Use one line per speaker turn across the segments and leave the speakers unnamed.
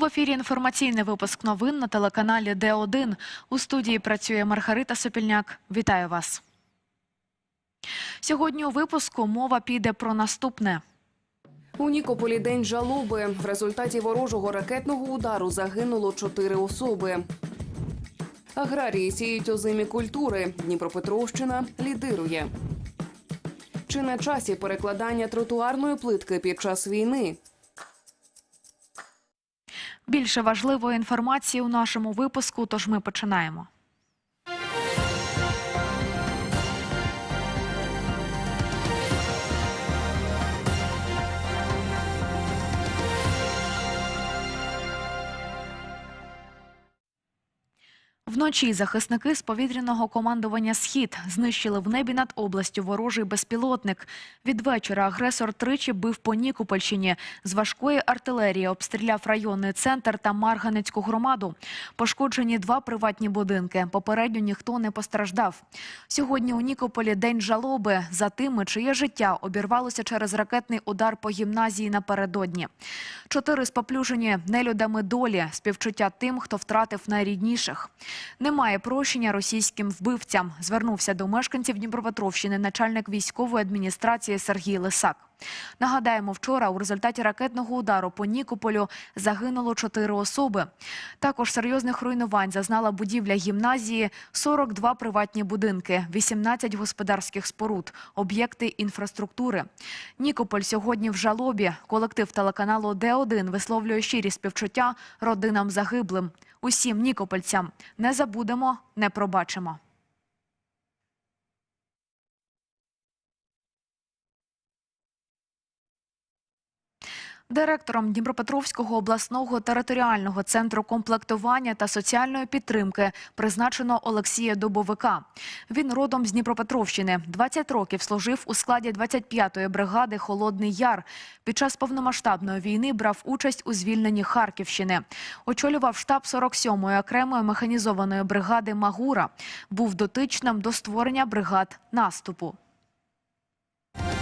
В ефірі інформаційний випуск новин на телеканалі Д1. У студії працює Маргарита Сопільняк. Вітаю вас. Сьогодні у випуску мова піде про наступне.
У Нікополі день жалоби. В результаті ворожого ракетного удару загинуло чотири особи. Аграрії сіють озимі культури. Дніпропетровщина лідирує. Чи на часі перекладання тротуарної плитки під час війни?
Більше важливої інформації у нашому випуску, тож ми починаємо. Вночі захисники з повітряного командування Схід знищили в небі над областю ворожий безпілотник. Від вечора агресор тричі бив по Нікопольщині. З важкої артилерії обстріляв районний центр та Марганецьку громаду. Пошкоджені два приватні будинки. Попередньо ніхто не постраждав. Сьогодні у Нікополі день жалоби за тими, чиє життя обірвалося через ракетний удар по гімназії напередодні. Чотири споплюжені нелюдами долі, співчуття тим, хто втратив найрідніших. Немає прощення російським вбивцям. Звернувся до мешканців Дніпропетровщини начальник військової адміністрації Сергій Лисак. Нагадаємо, вчора у результаті ракетного удару по Нікополю загинуло чотири особи. Також серйозних руйнувань зазнала будівля гімназії, 42 приватні будинки, 18 господарських споруд, об'єкти інфраструктури. Нікополь сьогодні в жалобі. Колектив телеканалу Д1 висловлює щирі співчуття родинам загиблим. Усім нікопольцям не забудемо, не пробачимо. Директором Дніпропетровського обласного територіального центру комплектування та соціальної підтримки призначено Олексія Дубовика. Він родом з Дніпропетровщини. 20 років служив у складі 25-ї бригади Холодний Яр. Під час повномасштабної війни брав участь у звільненні Харківщини. Очолював штаб 47-ї окремої механізованої бригади Магура. Був дотичним до створення бригад наступу. –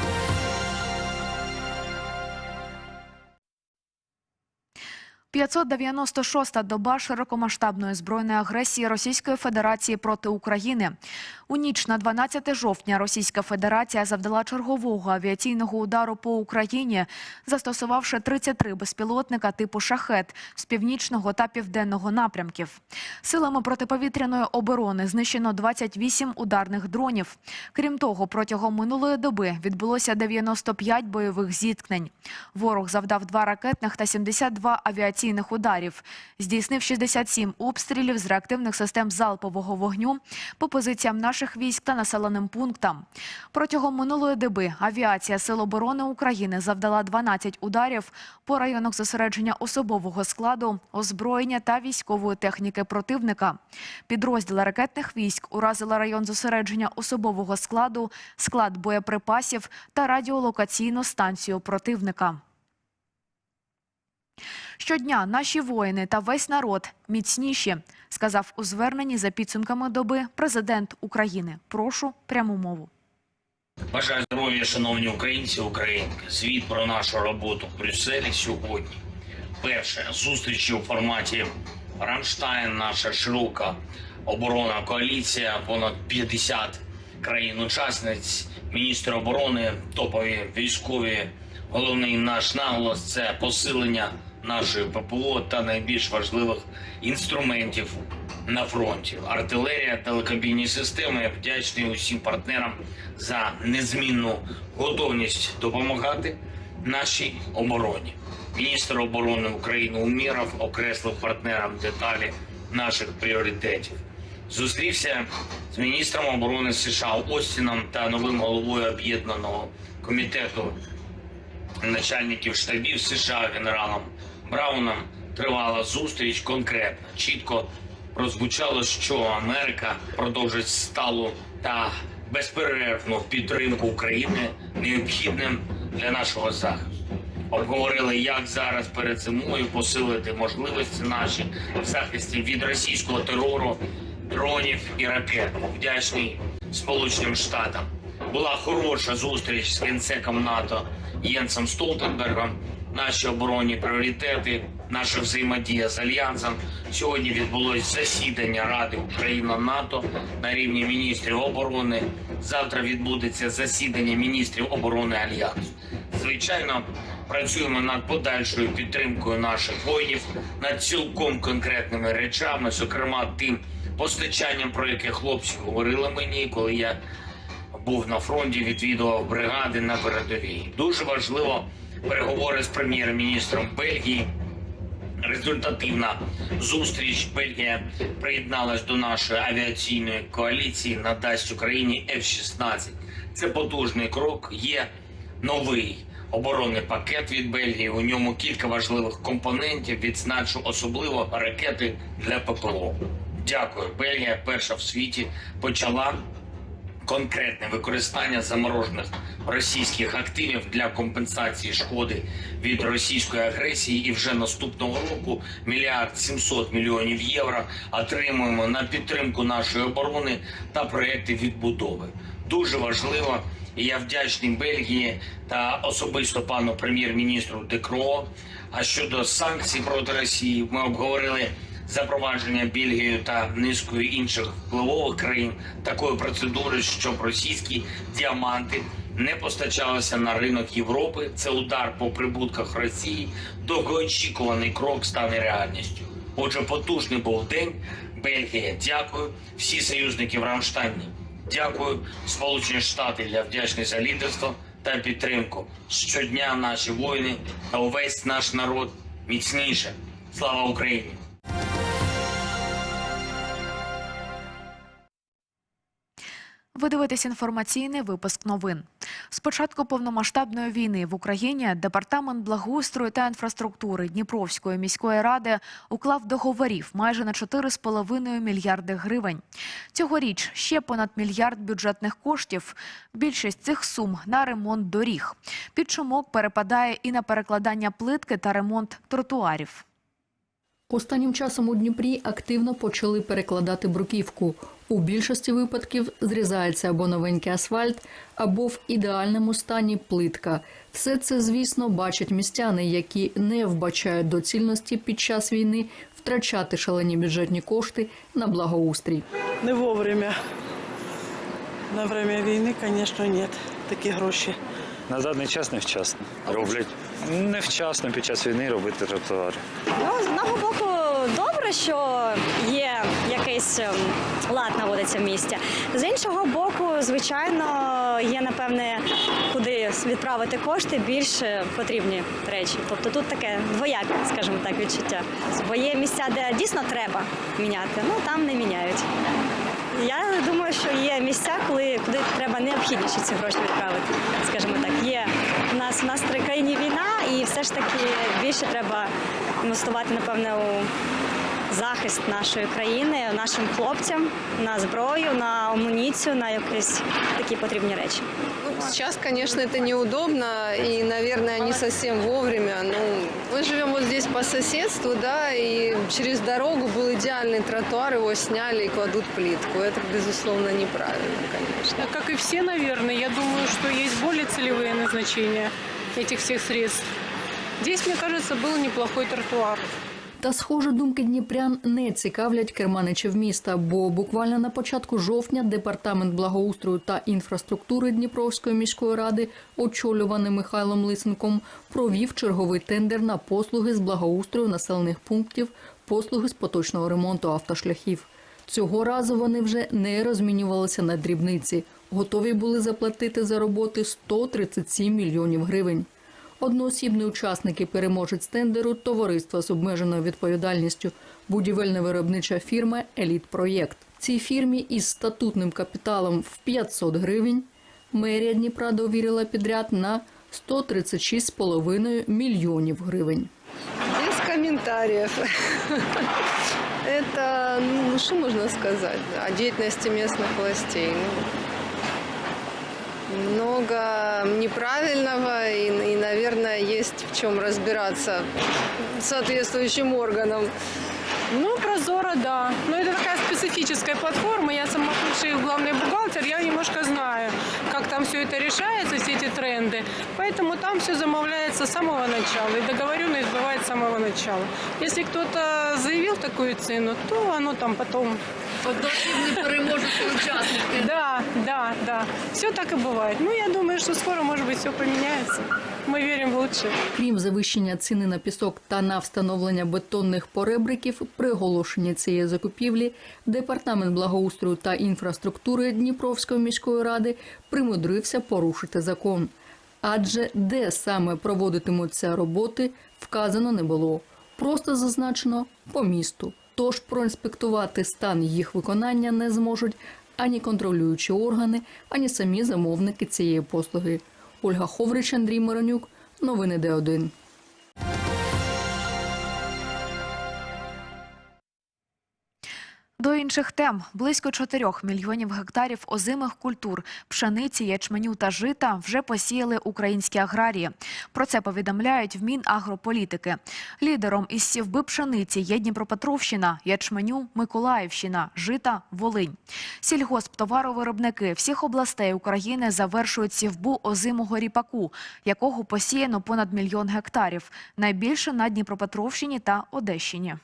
596-та доба широкомасштабної збройної агресії Російської Федерації проти України. У ніч на 12 жовтня Російська Федерація завдала чергового авіаційного удару по Україні, застосувавши 33 безпілотника типу «Шахет» з північного та південного напрямків. Силами протиповітряної оборони знищено 28 ударних дронів. Крім того, протягом минулої доби відбулося 95 бойових зіткнень. Ворог завдав два ракетних та 72 авіаційних ударів. Здійснив 67 обстрілів з реактивних систем залпового вогню по позиціям наших військ та населеним пунктам. Протягом минулої доби авіація Сил оборони України завдала 12 ударів по районах зосередження особового складу, озброєння та військової техніки противника. Підрозділи ракетних військ уразили район зосередження особового складу, склад боєприпасів та радіолокаційну станцію противника. Щодня наші воїни та весь народ міцніші, сказав у зверненні за підсумками доби президент України. Прошу пряму мову.
Бажаю здоров'я, шановні українці, українки. Звіт про нашу роботу в Брюсселі сьогодні. Перше зустрічі у форматі Рамштайн, наша широка оборонна коаліція, понад 50 країн-учасниць, міністр оборони, топові військові. Головний наш наголос це посилення нашої ППО та найбільш важливих інструментів на фронті. Артилерія, телекабінні системи. Я Вдячний усім партнерам за незмінну готовність допомагати нашій обороні. Міністр оборони України Уміров окреслив партнерам деталі наших пріоритетів. Зустрівся з міністром оборони США Остіном та новим головою об'єднаного комітету начальників штабів США генералом Брауном тривала зустріч конкретно. Чітко прозвучало, що Америка продовжить сталу та безперервну підтримку України необхідним для нашого захисту. Обговорили, як зараз перед зимою посилити можливості наші в захисті від російського терору, дронів і ракет. Вдячний Сполученим Штатам. Була хороша зустріч з генсеком НАТО Єнсом Столтенбергом. Наші оборонні пріоритети, наша взаємодія з альянсом. Сьогодні відбулось засідання Ради Україна НАТО на рівні міністрів оборони. Завтра відбудеться засідання міністрів оборони альянсу. Звичайно, працюємо над подальшою підтримкою наших воїнів, над цілком конкретними речами, зокрема тим постачанням, про яке хлопці говорили мені, коли я був на фронті, відвідував бригади на передовій. Дуже важливо переговори з прем'єр-міністром Бельгії. Результативна зустріч Бельгія приєдналась до нашої авіаційної коаліції, надасть Україні F-16. Це потужний крок. Є новий оборонний пакет від Бельгії. У ньому кілька важливих компонентів. Відзначу особливо ракети для ППО. Дякую. Бельгія перша в світі почала конкретне використання заморожених російських активів для компенсації шкоди від російської агресії. І вже наступного року мільярд 700 мільйонів євро отримуємо на підтримку нашої оборони та проекти відбудови. Дуже важливо. І я вдячний Бельгії та особисто пану прем'єр-міністру Декро. А щодо санкцій проти Росії, ми обговорили запровадження Бельгією та низкою інших впливових країн такої процедури, щоб російські діаманти не постачалися на ринок Європи. Це удар по прибутках Росії. Довгоочікуваний крок стане реальністю. Отже, потужний був день. Бельгія, дякую. Всі союзники в Рамштайні. Дякую, Сполучені Штати. Я вдячний за лідерство та підтримку. Щодня наші воїни та увесь наш народ міцніше. Слава Україні!
Ви дивитесь інформаційний випуск новин. З початку повномасштабної війни в Україні департамент благоустрою та інфраструктури Дніпровської міської ради уклав договорів майже на 4,5 мільярди гривень. Цьогоріч ще понад мільярд бюджетних коштів. Більшість цих сум на ремонт доріг. Підшумок перепадає і на перекладання плитки та ремонт тротуарів.
Останнім часом у Дніпрі активно почали перекладати бруківку. У більшості випадків зрізається або новенький асфальт, або в ідеальному стані плитка. Все це, звісно, бачать містяни, які не вбачають доцільності під час війни втрачати шалені бюджетні кошти на благоустрій.
Не вовремя. На время війни, звісно, ні. Такі гроші.
На даний час невчасно. Роблять невчасно під час війни робити тротуари.
Ну, з одного боку, добре, що є якийсь ем, лад наводиться в місті. З іншого боку, звичайно, є напевне, куди відправити кошти більш потрібні речі. Тобто тут таке двояке, скажімо так, відчуття. Бо є місця, де дійсно треба міняти, ну там не міняють. Я думаю, що є місця, коли куди треба необхідніше ці гроші відправити. Скажімо так, є у нас у нас в країні війна, і все ж таки більше треба інвестувати, напевне, у захист нашої країни, нашим хлопцям, на зброю, на амуніцію, на якісь такі потрібні речі.
Ну, Сейчас, конечно, это неудобно и, наверное, не совсем вовремя. Ну, мы живем вот здесь по соседству, да, и через дорогу был идеальный тротуар, его сняли и кладут плитку. Это, безусловно, неправильно, конечно.
Как и все, наверное, я думаю, что есть более целевые назначения этих всех средств. Здесь, мне кажется, был неплохой тротуар.
Та, схоже, думки дніпрян не цікавлять керманичів міста, бо буквально на початку жовтня департамент благоустрою та інфраструктури Дніпровської міської ради, очолюваний Михайлом Лисенком, провів черговий тендер на послуги з благоустрою населених пунктів, послуги з поточного ремонту автошляхів. Цього разу вони вже не розмінювалися на дрібниці, готові були заплатити за роботи 137 мільйонів гривень. Одноосібний учасник і переможець тендеру товариства з обмеженою відповідальністю будівельна виробнича фірма Еліт Проєкт. Цій фірмі із статутним капіталом в 500 гривень мерія Дніпра довірила підряд на 136,5 мільйонів гривень.
Без комментариев. Это, ну, что можно сказать о деятельности местных властей? Ну, много неправильного и, и, наверное, есть в чем разбираться соответствующим органам.
Ну, прозора да. Но это такая специфическая платформа. Я сама бывший главный бухгалтер, я немножко знаю, как там все это решается, все эти тренды. Поэтому там все замовляется с самого начала. И договоренность бывает с самого начала. Если кто-то заявил такую цену, то оно там потом... Да, да, да. Все так и бывает. Ну, я думаю, что скоро, может быть, все поменяется. Мы верим в лучшее.
Крім завищення ціни на пісок та на встановлення бетонних поребриків, при оголошенні цієї закупівлі департамент благоустрою та інфраструктури Дніпровської міської ради примудрився порушити закон. Адже де саме проводитимуться роботи, вказано не було. Просто зазначено по місту. Тож проінспектувати стан їх виконання не зможуть ані контролюючі органи, ані самі замовники цієї послуги. Ольга Ховрич, Андрій Миронюк. Новини Д1.
Інших тем близько 4 мільйонів гектарів озимих культур, пшениці, ячменю та жита вже посіяли українські аграрії. Про це повідомляють в Мінагрополітики. Лідером із сівби пшениці є Дніпропетровщина, ячменю Миколаївщина, жита Волинь. Сільгосптоваровиробники всіх областей України завершують сівбу озимого ріпаку, якого посіяно понад мільйон гектарів. Найбільше на Дніпропетровщині та Одещині.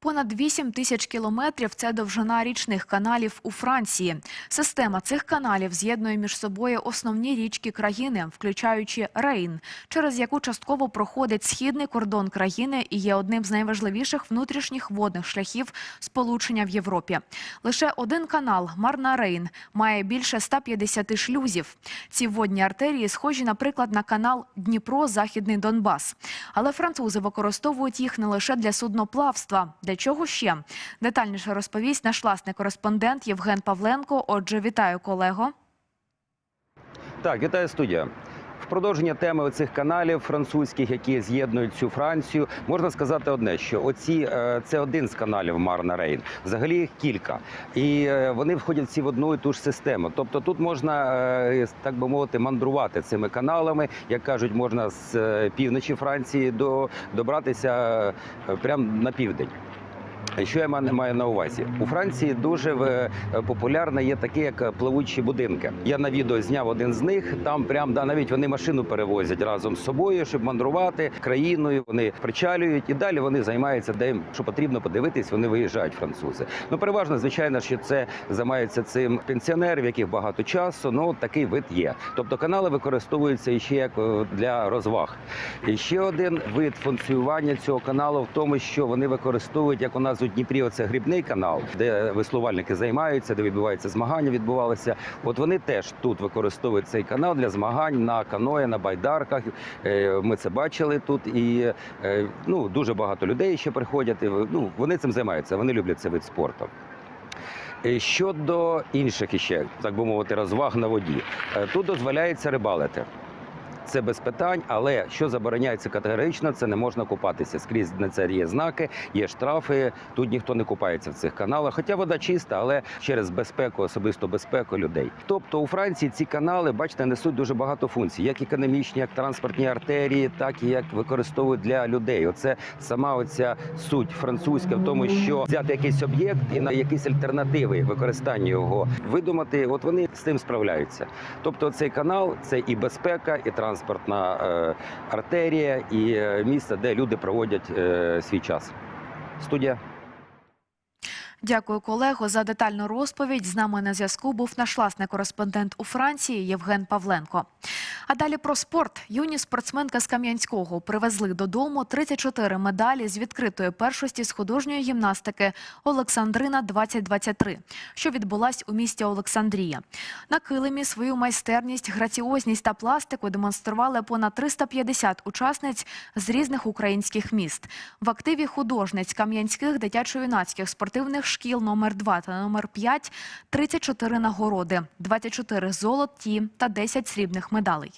Понад 8 тисяч кілометрів – це довжина річних каналів у Франції. Система цих каналів з'єднує між собою основні річки країни, включаючи Рейн, через яку частково проходить східний кордон країни і є одним з найважливіших внутрішніх водних шляхів сполучення в Європі. Лише один канал Марна Рейн має більше 150 шлюзів. Ці водні артерії схожі, наприклад, на канал Дніпро-Західний Донбас. Але французи використовують їх не лише для судноплавства. Для чого ще? Детальніше розповість наш власний кореспондент Євген Павленко. Отже, вітаю колего.
Так, вітаю студія. Продовження теми оцих каналів французьких, які з'єднують цю Францію, можна сказати одне, що оці е, це один з каналів Марна Рейн. Взагалі їх кілька, і е, вони входять всі в одну і ту ж систему. Тобто тут можна е, так би мовити мандрувати цими каналами, як кажуть, можна з півночі Франції до добратися прямо на південь. Що я маю на увазі? У Франції дуже е, популярне є таке, як пливучі будинки. Я на відео зняв один з них. Там прям да навіть вони машину перевозять разом з собою, щоб мандрувати країною. Вони причалюють і далі вони займаються де їм, що потрібно подивитись. Вони виїжджають французи. Ну переважно, звичайно, що це займаються цим пенсіонери, в яких багато часу. Ну такий вид є. Тобто канали використовуються ще як е, для розваг. І ще один вид функціонування цього каналу в тому, що вони використовують як у нас у Дніпрі. Оце грібний канал, де веслувальники займаються, де відбуваються змагання. Відбувалися. От вони теж тут використовують цей канал для змагань на каное, на байдарках. Е, Ми це бачили тут, і е, ну дуже багато людей ще приходять. і, Ну вони цим займаються. Вони люблять цей вид спорту. Е, Щодо інших іще, так би мовити, розваг на воді, тут дозволяється рибалити. Це без питань, але що забороняється категорично, це не можна купатися. Скрізь на це є знаки, є штрафи. Тут ніхто не купається в цих каналах. Хоча вода чиста, але через безпеку, особисто безпеку людей. Тобто у Франції ці канали, бачите, несуть дуже багато функцій, як економічні, як транспортні артерії, так і як використовують для людей. Оце сама оця суть французька в тому, що взяти якийсь об'єкт і на якісь альтернативи використання його видумати. От вони з цим справляються. Тобто, цей канал це і безпека, і транспортна е, артерія, і е, місце, де люди проводять е, свій час. Студія.
Дякую, колего, за детальну розповідь. З нами на зв'язку був наш власний кореспондент у Франції Євген Павленко. А далі про спорт. Юні спортсменка з Кам'янського привезли додому 34 медалі з відкритої першості з художньої гімнастики Олександрина 2023, що відбулась у місті Олександрія. На килимі свою майстерність, граціозність та пластику демонстрували понад 350 учасниць з різних українських міст. В активі художниць кам'янських дитячо-юнацьких спортивних шкіл номер 2 та номер 5 – 34 нагороди, 24 золоті та 10 срібних медалей.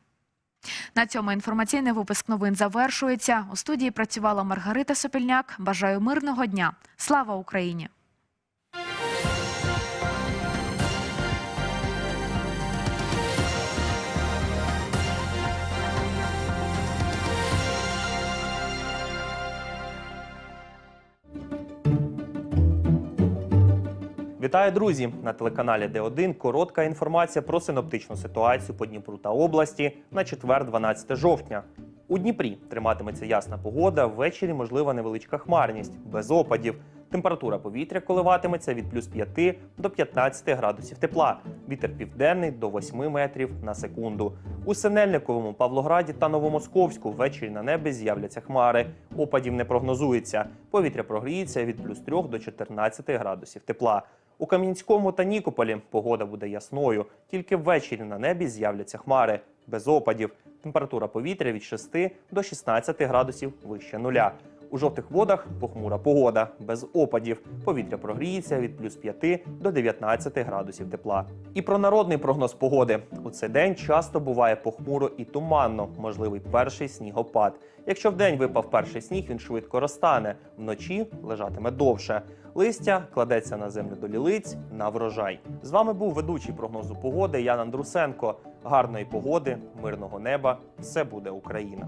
На цьому інформаційний випуск новин завершується. У студії працювала Маргарита Сопільняк. Бажаю мирного дня. Слава Україні!
Вітаю, друзі! На телеканалі Д1 коротка інформація про синоптичну ситуацію по Дніпру та області на четвер, 12 жовтня. У Дніпрі триматиметься ясна погода. Ввечері можлива невеличка хмарність, без опадів. Температура повітря коливатиметься від плюс 5 до 15 градусів тепла. Вітер південний до 8 метрів на секунду. У Синельниковому, Павлограді та Новомосковську ввечері на небі з'являться хмари. Опадів не прогнозується. Повітря прогріється від плюс 3 до 14 градусів тепла. У Кам'янському та Нікополі погода буде ясною. Тільки ввечері на небі з'являться хмари без опадів. Температура повітря від 6 до 16 градусів вище нуля. У жовтих водах похмура погода без опадів. Повітря прогріється від плюс 5 до 19 градусів тепла. І про народний прогноз погоди. У цей день часто буває похмуро і туманно, можливий перший снігопад. Якщо вдень випав перший сніг, він швидко розтане, вночі лежатиме довше. Листя кладеться на землю до лілиць на врожай. З вами був ведучий прогнозу погоди Ян Андрусенко. Гарної погоди, мирного неба. Все буде Україна.